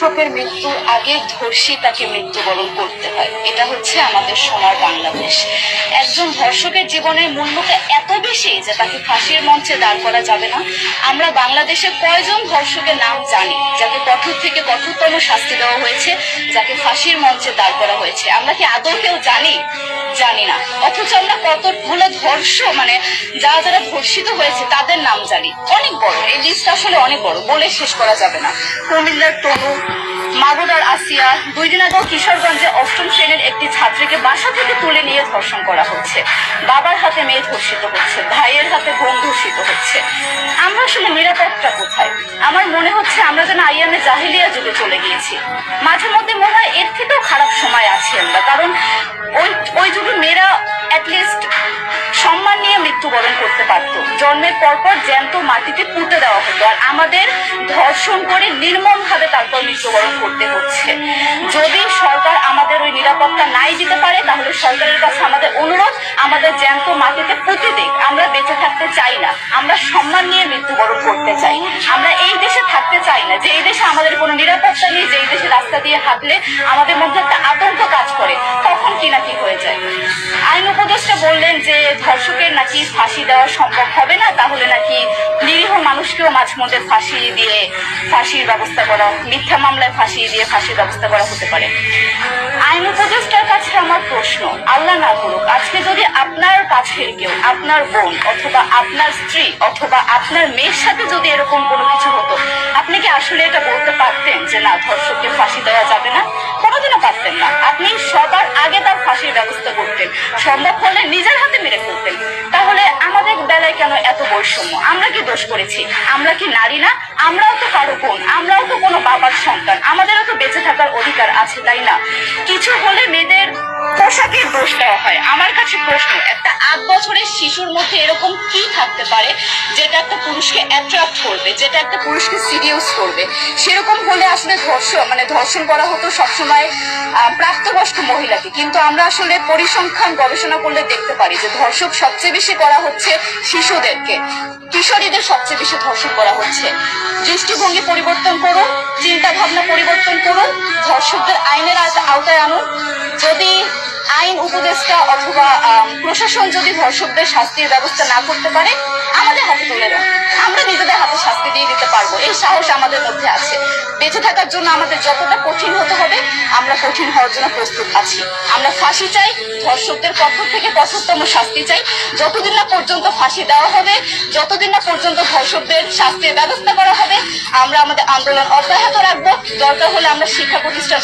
ধর্ষকের মৃত্যুর আগে ধর্ষী তাকে মৃত্যুবরণ করতে হয়। এটা হচ্ছে আমাদের সময় বাংলাদেশ। ধর্ষকের জীবনের মূল্যকে এত বেশি যে তাকে ফাঁসির মঞ্চে দাঁড় করা যাবে না। আমরা বাংলাদেশে কয়জন ধর্ষকের নাম জানি, যাকে কঠোর থেকে কঠোরতম শাস্তি দেওয়া হয়েছে, যাকে ফাঁসির মঞ্চে দাঁড় করা হয়েছে? আমরা কি আদৌ কেউ জানি? জানি না। অথচ আমরা কতগুলো ধর্ষ মানে যারা যারা ধর্ষিত হয়েছে, তাদের নাম জানি। অনেক বড়। এই লিস্টটা আসলে অনেক বড়। বলে শেষ করা যাবে না। কুমিল্লার মাগুরার আসিয়া দুই দিন আগেও কিশোরগঞ্জে অষ্টম শ্রেণির একটি ছাত্রীকে বাসা থেকে তুলে নিয়ে ধর্ষণ করা হচ্ছে। বাবার হাতে মেয়ে ধর্ষিত হচ্ছে, ভাইয়ের হাতে বোন ধর্ষিত হচ্ছে। আমরা আসলে নিরাপত্তা কোথায়? আমার মনে হচ্ছে আমরা যেন আইয়ানে জাহিলিয়া যুগে চলে গিয়েছি। মাঝে মধ্যে মনে হয় এর থেকেও খারাপ সময় আছি আমরা, কারণ ওই ওই যুগে মেয়েরা মৃত্যুবরণ করতে পারত। জন্মের পরপর জ্যান্ত মাটিতে পুঁতে দেওয়া হতো। আর আমাদের ধর্ষণ করে নির্মম ভাবে তারপর মৃত্যুবরণ করতে হচ্ছে। যদি সরকার আমাদের ওই নিরাপত্তা নাই দিতে পারে, তাহলে সরকারের কাছে আমাদের অনুরোধ, আমাদের জ্যান্ত মাটিতে পুঁতে দিক। আমরা বেঁচে থাকতে চাই না। আমরা সম্মান নিয়ে মৃত্যুবরণ করতে চাই। আমরা এই দেশে থাকতে চাই না। যে এই দেশে আমাদের কোনো নিরাপত্তা নেই, যে এই দেশে রাস্তা দিয়ে হাঁটলে আমাদের মধ্যে একটা আতঙ্ক যে ধর্ষকের নাকি ফাঁসি দেওয়া সম্ভব হবে না, তাহলে নাকি নিরীহ মানুষকেও মাঝে মধ্যে ফাঁসি দিয়ে ফাঁসির ব্যবস্থা করা, মিথ্যা মামলায় ফাঁসি দিয়ে ফাঁসির ব্যবস্থা করা হতে পারে। আইন উপদেষ্টার কাছে আমার প্রশ্ন, আল্লাহ না করুক, আজকে যদি আপনার কাছের কেউ, আপনার বোন অথবা আপনার স্ত্রী অথবা আপনার মেয়ের সাথে যদি এরকম কোনো কিছু হতো, আপনি কি আসলে এটা বলতে পারতেন যে না, ধর্ষককে ফাঁসি দেওয়া যাবে না? কোনোদিনও পারতেন না। আপনি সবার আগে তার ফাঁসির ব্যবস্থা করতেন। সম্ভব হলে নিজের হাতে মেরে ফেলতেন। তাহলে আমাদের বেলায় কেন এত বৈষম্য? আমরা কি দোষ করেছি? আমরা কি নারী না? আমরাও তো কারও বোন, আমরাও তো দেওয়া হয়। আমার কাছে প্রশ্ন, একটা আট বছরের শিশুর মধ্যে এরকম কি থাকতে পারে যেটা একটা পুরুষকে অ্যাট্রাক্ট করবে, যেটা একটা পুরুষকে সিরিয়াস করবে? সেরকম হলে আসলে ধর্ষণ মানে ধর্ষণ করা হতো সবসময় প্রাপ্তবয়স্ক মহিলাকে। কিন্তু আমরা আসলে পরিসংখ্যান গবেষণা করলে দেখতে পারি যে ধর্ষক সবচেয়ে বেশি করা হচ্ছে শিশুদেরকে। কিশোরীদের সবচেয়ে বেশি ধর্ষণ করা হচ্ছে। দৃষ্টিভঙ্গি পরিবর্তন করুন চিন্তা ভাবনা পরিবর্তন করুন, ধর্ষকদের আইনের আওতা- আওতায় আনুন। যদি আইন উপদেষ্টা অথবা প্রশাসন যদি ধর্ষকদের শাস্তির ব্যবস্থা না করতে পারে, আমাদের হাতে তুলে দেন আমরা নিজেদের হাতে শাস্তি দিয়ে দিতে পারব। এই সাহস আমাদের মধ্যে আছে। বেঁচে থাকার জন্য আমাদের যতটা কঠিন হতে হবে, আমরা কঠিন হওয়ার জন্য প্রস্তুত আছি। আমরা ফাঁসি চাই, ধর্ষকদের পক্ষ থেকে কঠোরতম শাস্তি চাই। যতদিন না পর্যন্ত ফাঁসি দেওয়া হবে, যতদিন না পর্যন্ত ধর্ষকদের শাস্তির ব্যবস্থা করা হবে, আমরা আমাদের আন্দোলন অব্যাহত রাখব। দরকার হলে আমরা শিক্ষা প্রতিষ্ঠান